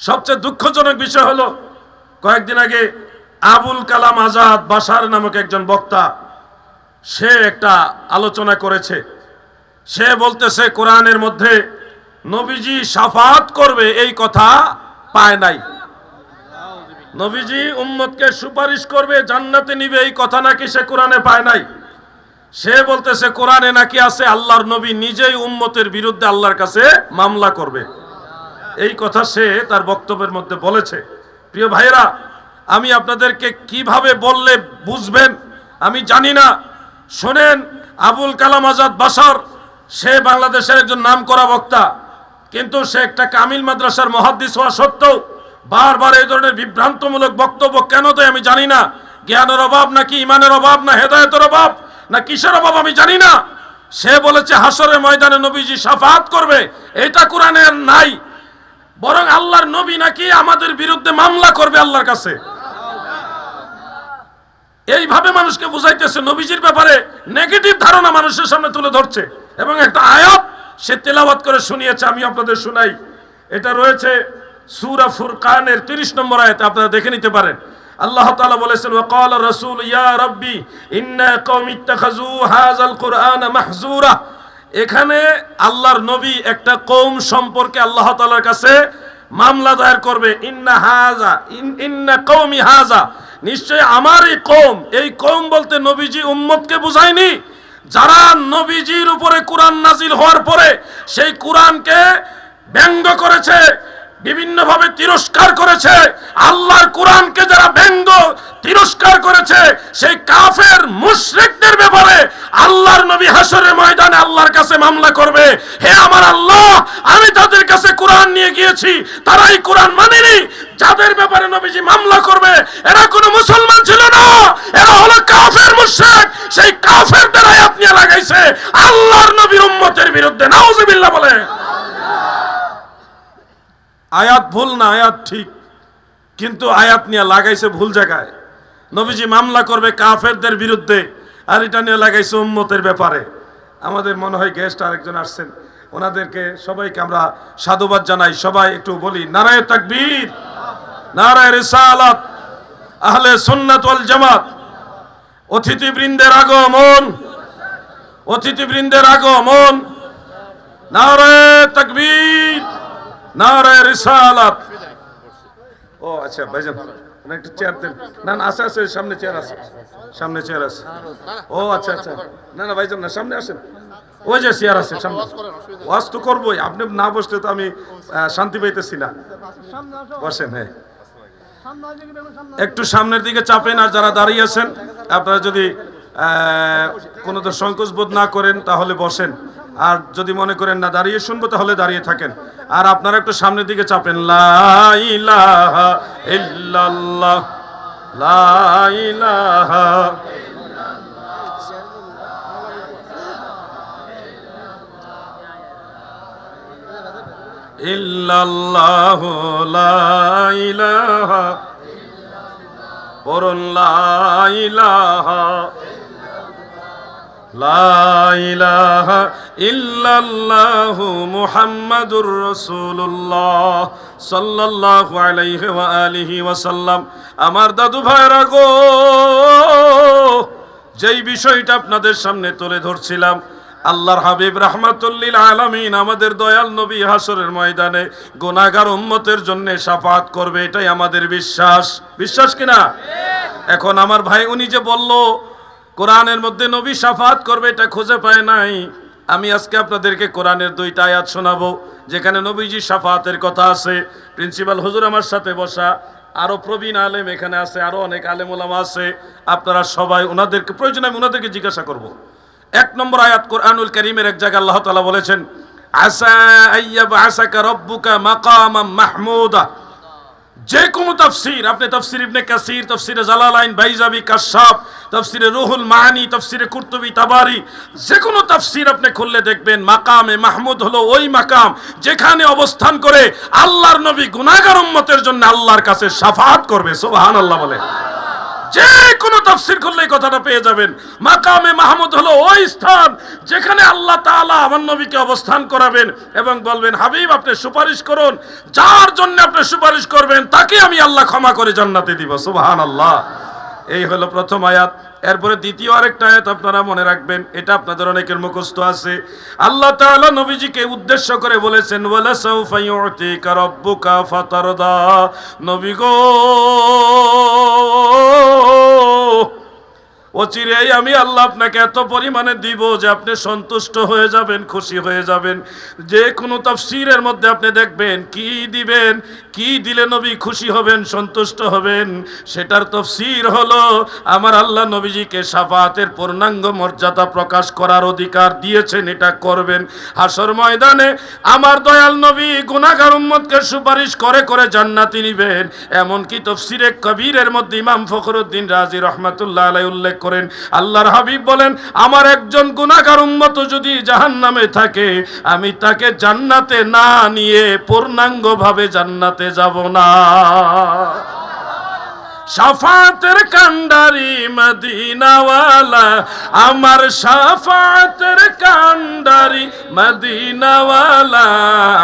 সবচেয়ে দুঃখজনক বিষয় হলো, কয়েকদিন আগে আবুল কালাম আজাদ বাসার নামক একজন বক্তা, সে একটা আলোচনা করেছে। সে বলতেছে, কোরআনের মধ্যে নবীজি সাফাত করবে, এই কথা পায় নাই। নবীজি উম্মতকে সুপারিশ করবে, জান্নাতে নিবে, এই কথা নাকি সে কোরআনে পায় নাই। সে বলতেছে, কোরআনে নাকি আছে আল্লাহর নবী নিজেই উম্মতের বিরুদ্ধে আল্লাহর কাছে মামলা করবে। এই কথা সে তার বক্তব্যের মধ্যে বলেছে। প্রিয় ভাইরা আমি আপনাদেরকে কীভাবে বললে বুঝবেন আমি জানি না। শোনেন, আবুল কালাম আজাদ বাসার, সে বাংলাদেশের একজন নামকরা বক্তা। কিন্তু সে একটা কামিল মাদ্রাসার মহাদ্দিস হওয়া সত্ত্বেও বারবার এই ধরনের বিভ্রান্তমূলক বক্তব্য কেন দেয় আমি জানি না। জ্ঞানের অভাব নাকি ইমানের অভাব, না হেদায়তের অভাব, না কিসের অভাব আমি জানি না। সে বলেছে হাসরের ময়দানে নবীজি সাফাত করবে। এটা কোরআনের নাই। বরং আল্লাহর নবী নাকি আমাদের বিরুদ্ধে মামলা করবে আল্লাহর কাছে। এইভাবে মানুষকে বুঝাইতেছে, নবীজির ব্যাপারে নেগেটিভ ধারণা মানুষের সামনে তুলে ধরছে। এবং একটা আয়াত সে তেলাওয়াত করে শুনিয়েছে, আমি আপনাদের শুনাই। এটা রয়েছে সূরা ফুরকানের 30 নম্বর আয়াতে, আপনারা দেখে নিতে পারেন। আল্লাহ তাআলা বলেছেন, ওয়াকাল রাসূল, ইয়া রাব্বি, ইন্না কওমি ইত্তাখাযু হাযাল কুরআন মাহজুরা এখানে আল্লাহর নবী একটা কৌম সম্পর্কে আল্লাহ তালার কাছে মামলা দায়ের করবে। ইন্না হাজা, ইন- ইন্না কৌমি হাজা। নিশ্চয় আমারই এই কৌম এই কৌম বলতে নবীজি উম্মতকে বুঝায়নি। যারা নবীজির উপরে কোরআন নাজিল হওয়ার পরে সেই কোরআনকে ব্যঙ্গ করেছে বিভিন্নভাবে তিরস্কার করেছে। আল্লাহর কোরআনকে যারা ব্যঙ্গ তিরস্কার করেছে, সেই কাফের মুশরিকদের ব্যাপারে আল্লাহর নবী হাসরের ময়দানে আল্লাহর কাছে মামলা করবে। হে আমার আল্লাহ, আমি তাদের কাছে কোরআন নিয়ে গিয়েছি তারা এই কোরআন মানেনি। যাদের ব্যাপারে নবীজি মামলা করবে, এরা কোনো মুসলমান ছিল না। এরা হলো কাফের মুশরিক। সেই কাফেরদের আয়াত নিয়ে লাগাইছে। আল্লাহর নবীর উম্মতের বিরুদ্ধে নাউজুবিল্লাহ বলে। আয়াত ভুল না, আয়াত ঠিক। কিন্তু আয়াত নিয়ে লাগাইছে ভুল জায়গায়। নবীজি মামলা করবে কাফেরদের বিরুদ্ধে, আর এটা নিয়ে লাগাইছে উম্মতের ব্যাপারে। আমাদের মনে হয় গেস্ট আরেকজন আসছেন। ওনাদেরকে সবাইকে আমরা সাধুবাদ জানাই। সবাই একটু বলি, নারায় তাকবীর, নারায় রিসালাত, আহলে সুন্নাত ওয়াল জামাত। অতিথিবৃন্দের আগমন অতিথিবৃন্দের আগমন, নারায় তাকবীর। ও আচ্ছা একটু চেয়ার না না, আছে সামনে চেয়ার আছে। সামনে চেয়ার আছে। ও আচ্ছা আচ্ছা। না না না, সামনে ওই যে চেয়ার আছে, সামনে। ওয়াজ তো আপনি না বসলে তো আমি শান্তি পাইতেছি না। বসেন হ্যাঁ। একটু সামনের দিকে চাপেন আর যারা দাঁড়িয়ে আছেন, আপনারা যদি কোনো তো সংকোচ বোধ না করেন, তাহলে বসেন। আর যদি মনে করেন না দাঁড়িয়ে শুনব, তাহলে দাঁড়িয়ে থাকেন। আর আপনারা একটু সামনের দিকে চাপেন। ইল্লাল্লাহ ইলাহা ইল্লাল্লাহ লা ইলাহা পড়ুন লা ইলাহা লা ইলাহা ইল্লাল্লাহু মুহাম্মাদুর রাসূলুল্লাহ সাল্লাল্লাহু আলাইহি ওয়া আলিহি ওয়া সাল্লাম। আমার দাদু ভাইরা গো, যেই বিষয়টা আপনাদের সামনে তুলে ধরছিলাম, আল্লাহর হাবিব রাহমাতুল্লিল আলামিন আমাদের দয়াল নবী হাসরের ময়দানে গুনাহগার উম্মতের জন্য শাফাত করবে, এটাই আমাদের বিশ্বাস। বিশ্বাস কিনা? এখন আমার ভাই উনি যে বলল কোরআনের মধ্যে নবী শাফাত করবে, এটা খুঁজে পায় নাই। আমি আজকে আপনাদেরকে কোরআনের দুইটা আয়াত শোনাবো, যেখানে নবীজি শাফাতের কথা আছে। প্রিন্সিপাল হুজুর আমার সাথে বসা, আরও প্রবীণ আলেম এখানে আছে, আরও অনেক আলেম ওলামা আছে। আপনারা সবাই ওনাদেরকে, প্রয়োজন আমি ওনাদেরকে জিজ্ঞাসা করব। এক নম্বর আয়াত কোরআনুল করিমের এক জায়গায় আল্লাহ তাআলা বলেছেন, আসা আইয়াব আসাকা রব্বুকা মাকামাম মাহমুদা। যে কোনো তফসির, আপনি তফসির ইবনে কাসির, তফসিরে জালালাইন, বাইজাবি, কাশাব, তফসিরে রুহুল মাহানি, তফসিরে কুর্তুবি, তাবারি যে কোনো তফসির আপনি খুললে দেখবেন মাকামে মাহমুদ হলো ওই মাকাম যেখানে অবস্থান করে আল্লাহর নবী গুনাগার উম্মতের জন্য আল্লাহর কাছে সাফাত করবে। সুবহানাল্লাহ বলে। যে কোনো তাফসির করলে এই কথাটা পেয়ে যাবেন। মাকামে মাহমুদ হলো ওই স্থান যেখানে আল্লাহ তাআলা আমার নবীকে অবস্থান করাবেন এবং বলবেন, হাবিব, আপনি সুপারিশ করুন। যার জন্য আপনি সুপারিশ করবেন, তাকে আমি আল্লাহ ক্ষমা করে জান্নাতে দিব। সুবহানাল্লাহ। এই হলো প্রথম আয়াত। এরপরে দ্বিতীয় আরেকটা আয়াত আপনারা মনে রাখবেন, এটা আপনাদের অনেকের মুখস্থ আছে। আল্লাহ তাআলা নবীজিকে উদ্দেশ্য করে বলেছেন, ওয়ালা সাউফা ইউতিকা রাব্বুকা ফাতারদা। নবী গো অচিরেই আমি আল্লাহ আপনাকে এত পরিমাণে দিব যে আপনি সন্তুষ্ট হয়ে যাবেন, খুশি হয়ে যাবেন। যে কোনো তাফসীরের মধ্যে আপনি দেখবেন, কি দিবেন, কি দিলে নবী খুশি হবেন, সন্তুষ্ট হবেন, সেটার তফসির হলো, আমার আল্লাহ নবীজিকে সাফাতের পূর্ণাঙ্গ মর্যাদা প্রকাশ করার অধিকার দিয়েছেন, এটা করবেন। হাসর ময়দানে আমার দয়াল নবী গুনাহগার উম্মতকে সুপারিশ করে করে জান্নাতি নিবেন। এমনকি তফসিরে কবিরের মধ্যে ইমাম ফখরুদ্দিন রাজি রহমাতুল্লাহ আলাই উল্লেখ করেন। আল্লাহর হাবিব বলেন, আমার একজন গুণাগার উন্মত যদি জাহান নামে থাকে, আমি তাকে জান্নাতে না নিয়ে পূর্ণাঙ্গভাবে জান্নাতে যাব না। সাফাতের কান্ডারি মদিনাওয়ালা, আমার সাফাতের কান্ডারি মদিনাওয়ালা,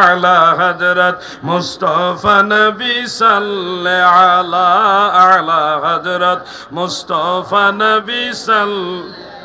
আলা হজরত মুস্তফা নবী সাল্লে আলা আলা হজরত মুস্তফা নবী সাল্লে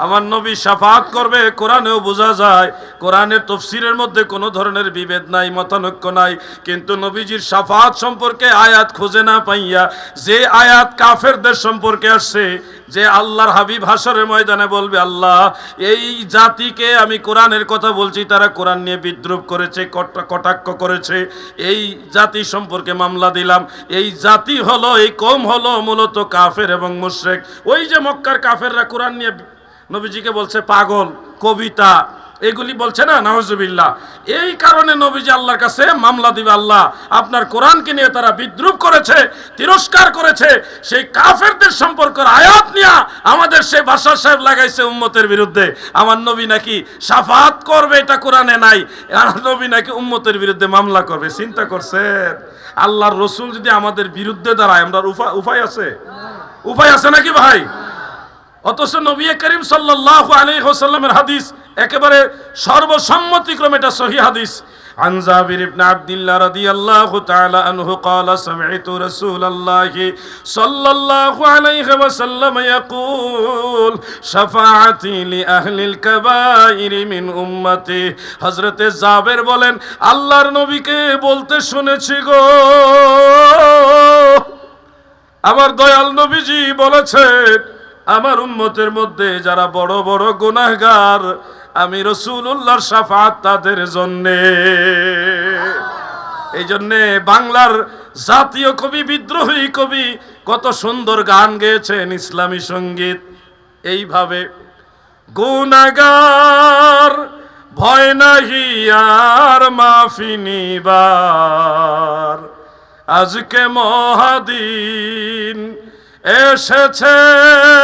আমার নবী সাফাত করবে, কোরআনেও বোঝা যায়, কোরআনের তফসিরের মধ্যে কোনো ধরনের বিভেদ নাই, মতানৈক্য নাই, কিন্তু নবীজির সাফাত সম্পর্কে আয়াত খুঁজে না পাইয়া, যে আয়াত কাফেরদের সম্পর্কে আসছে, যে আল্লাহর হাবিব হাসরের ময়দানে বলবে, আল্লাহ, এই জাতিকে আমি কোরআনের কথা বলছি, তারা কোরআন নিয়ে বিদ্রুপ করেছে, কট- কটাক্ষ করেছে, এই জাতি সম্পর্কে মামলা দিলাম, এই জাতি হলো, এই কম হলো মূলত কাফের এবং মুশরেক। ওই যে মক্কার কাফেররা কোরআন নিয়ে নবীজিকে বলছে পাগল, কবিতা, এগুলি বলছে না নওয়াজুবিল্লাহ এই কারণে নবীজি আল্লাহর কাছে মামলা দিবে আল্লাহ। আপনার কোরআনকে নিয়ে তারা বিদ্রুপ করেছে, তিরস্কার করেছে, সেই কাফেরদের সম্পর্কের আয়াত নিয়ে আমাদের সেই বাসার সাহেব লাগাইছে উম্মতের বিরুদ্ধে। আমার নবী নাকি সাফাত করবে, এটা কোরআনে নাই। নবী নাকি উম্মতের বিরুদ্ধে মামলা করবে, চিন্তা করছেন? আল্লাহর রসুল যদি আমাদের বিরুদ্ধে দাঁড়ায়, আমরা উপায় আছে? উপায় আছে নাকি ভাই? অথচ নবী করিম সাল্লাল্লাহু আলাইহি ওয়াসাল্লামের হাদিস একেবারে সর্বসম্মতিক্রমে এটা সহি হাদিস عن جابر بن عبد الله رضي الله تعالى عنه قال سمعت رسول الله صلى الله عليه وسلم يقول شفاعتي لأهل الكبائر من أمتي হযরতে জাবের বলেন আল্লাহর নবীকে বলতে শুনেছি গো আমার দয়াল নবীজি বলেছেন আমার উম্মতের মধ্যে যারা বড় বড় গুনাহগার, আমি রসুল্লাহর সাফাত তাদের জন্যে। এই জন্যে বাংলার জাতীয় কবি, বিদ্রোহী কবি কত সুন্দর গান গেয়েছেন ইসলামী সংগীত। এইভাবে গুনাগার ভয় নাহি আর মাফি নিবার। আজকে মহাদিন এসেছেন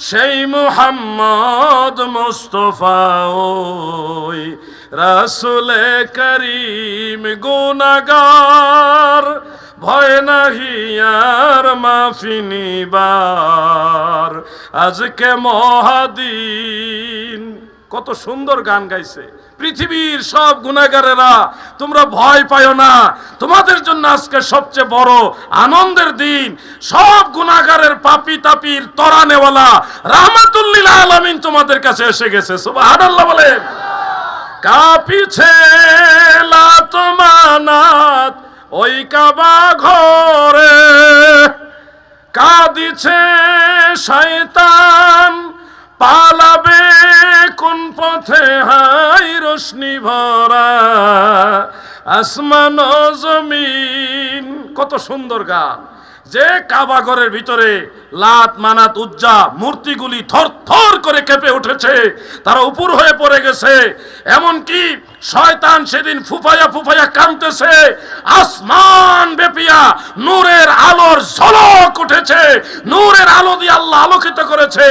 সেই মুহাম্মদ মুস্তফা ওই রাসুলে করিম গুনাগার ভয় নাহি আর মাফিনিবার আজকে মহাদিন কত সুন্দর গান গাইছে। পৃথিবীর সব গুণাগারেরা তোমরা ভয় পাও না। তোমাদের জন্য আজকে সবচেয়ে বড় আনন্দের দিন। সব গুণাগারের পাপি তাপির তরানেওয়ালা রাহমাতুল্লিল আলামিন তোমাদের কাছে এসে গেছে। সুবহানাল্লাহ বলেন। কাপিছে লাতমানাত ওই কাবা ঘরে কাঁদিছে শয়তান, পালাবে কোন পথে হাই রশ্মি ভরা? আসমান জমিন কত সুন্দর গান। যে কাবাগরের ভিতরে লাত, মানাত, উজ্জা, মূর্তিগুলি থর থর করে কেঁপে উঠেছে, তারা উপর হয়ে পড়ে গেছে। এমনকি শয়তান সেদিন ফুফায়া ফুফায়া কাঁদতেছে, আসমান বেপিয়া, নূরের আলোর ঝলক উঠেছে, নূরের আলো দিয়ে আল্লাহ আলোকিত করেছে।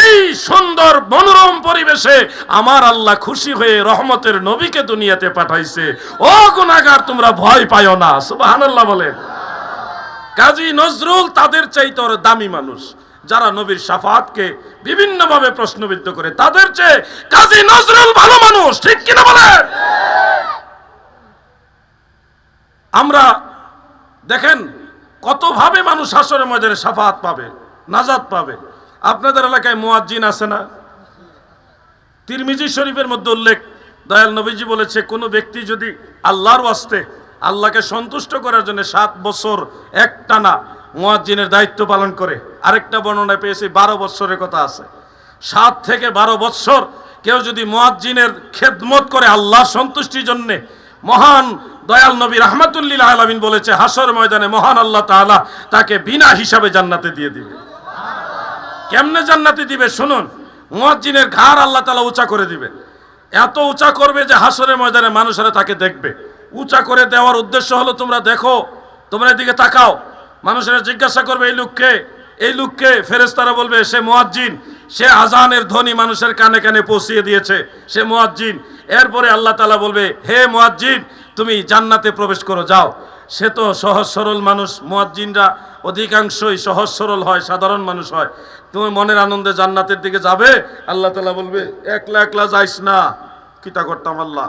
এই সুন্দর মনোরম পরিবেশে আমার আল্লাহ খুশি হয়ে রহমতের নবীকে দুনিয়াতে পাঠাইছে। ও গুনাগার তোমরা ভয় পাইও না, সুবহানাল্লাহ বলেন। কাজী নজরুল তাদের চাইতে আরও দামি মানুষ, যারা নবীর সাফাতকে বিভিন্নভাবে প্রশ্নবিদ্ধ করে, তাদের চেয়ে কাজী নজরুল ভালো মানুষ, ঠিক কিনা বলেন? আমরা দেখেন কতভাবে মানুষ হাসরের ময়দানে সাফাত পাবে, নাজাত পাবে। আপনাদের এলাকায় মুয়াজ্জিন আছে না? তিরমিজি শরীফের মধ্যে উল্লেখ, দয়াল নবীজি বলেছে, কোনো ব্যক্তি যদি আল্লাহর ওয়াস্তে আল্লাহকে সন্তুষ্ট করার জন্য সাত বছর একটানা মুয়াজ্জিনের দায়িত্ব পালন করে। আরেকটা বর্ণনা পেয়েছি, বারো বছরের কথা আছে। সাত থেকে বারো বছর কেউ যদি মুয়াজ্জিনের খেদমত করে আল্লাহ সন্তুষ্টির জন্যে মহান দয়াল নবী রহমাতুল্লিল আলমিন বলেছে হাসর ময়দানে মহান আল্লাহ তাআলা তাকে বিনা হিসাবে জান্নাতে দিয়ে দিবে। কেমনে জান্নাতে দিবে শুনুন, মুয়াজ্জিনের ঘাড় আল্লাহ তালা উঁচা করে দিবে। এত উঁচা করবে যে হাসরের ময়দানে মানুষেরা তাকে দেখবে। উঁচা করে দেওয়ার উদ্দেশ্য হলো তোমরা দেখো, তোমরা এদিকে তাকাও। মানুষেরা জিজ্ঞাসা করবে, এই লোককে? এই লোককে ফেরেস্তারা বলবে, সে মুয়াজ্জিন, সে আজানের ধ্বনি মানুষের কানে কানে পৌঁছিয়ে দিয়েছে, সে মোয়াজ্জিন। এরপরে আল্লাহ তালা বলবে, হে মুয়াজ্জিন, তুমি জান্নাতে প্রবেশ করো, যাও। সে তো সহজ সরল মানুষ, মোয়াজ্জিনরা অধিকাংশই সহজ সরল হয়, সাধারণ মানুষ হয়। তুমি মনের আনন্দে জান্নাতের দিকে যাবে? আল্লাহ তালা বলবে, একলা একলা যাইস না কিতা করতাম আল্লাহ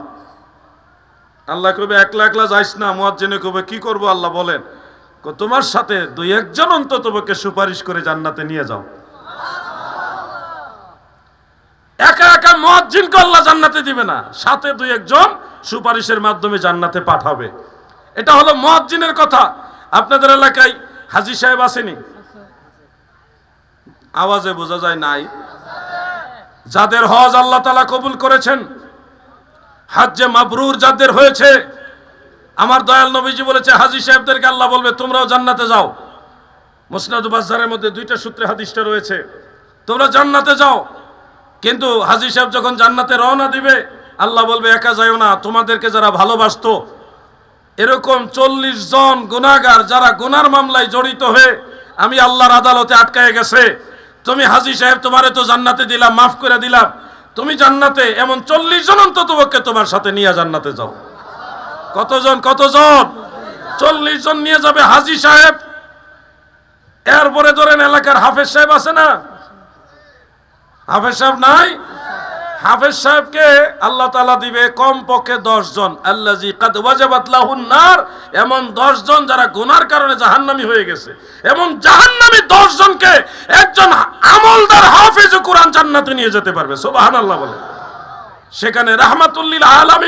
আল্লাহ কবে একলা একলা যাইস না, মুয়াজ্জিনে কবে কি করব আল্লাহ বলেন। তোমার সাথে দুই একজন অন্তত সুপারিশ করে জান্নাতে নিয়ে যাও। একা একা মুয়াজ্জিনকে আল্লাহ জান্নাতে দিবে না, সাথে দুই একজন সুপারিশের মাধ্যমে জান্নাতে পাঠাবে। এটা হলো মুয়াজ্জিনের কথা। আপনাদের এলাকায় হাজি সাহেব আসেনি? আওয়াজে বোঝা যায় নাই। যাদের হজ আল্লাহ তালা কবুল করেছেন হাজ্জে মাবরুর যাদের হয়েছে, আমার দয়াল নবীজি বলেছে, হাজি সাহেবদেরকে আল্লাহ বলবে, তোমরাও জান্নাতে যাও। মুসনাদু বাজারের মধ্যে দুইটা সূত্রে হাদিসটা রয়েছে, তোমরা জান্নাতে যাও। কিন্তু হাজি সাহেব যখন জান্নাতে রওনা দিবে, আল্লাহ বলবে, একা যাও না, তোমাদেরকে যারা ভালোবাসতো, এরকম চল্লিশ জন গুনাগার যারা গুনার মামলায় জড়িত হয়ে আমি আল্লাহর আদালতে আটকায় গেছে। তুমি হাজি সাহেব, তোমারে তো জান্নাতে দিলাম, মাফ করে দিলাম। তুমি জান্নাতে, এমন চল্লিশ জন অন্তত পক্ষে তোমার সাথে নিয়ে জান্নাতে যাও। কতজন কতজন? চল্লিশ জন নিয়ে যাবে হাজি সাহেব। এরপরে ধরেন এলাকার হাফেজ সাহেব আছে না? হাফেজ সাহেব নাই? হাফেজ সাহেবকে আল্লাহ তালা দিবে কম পক্ষে দশ জন আল্লাহ নার, এমন দশ জন যারা গুনার কারণে জাহান্নামি হয়ে গেছে। এবং জাহান্নামি দশ জনকে একজন আমলদার হাফেজ কোরআন জান্নাতে নিয়ে যেতে পারবে। সোবাহান আল্লাহ বলে। সেখানে রাহমাতুল্লিল আলামী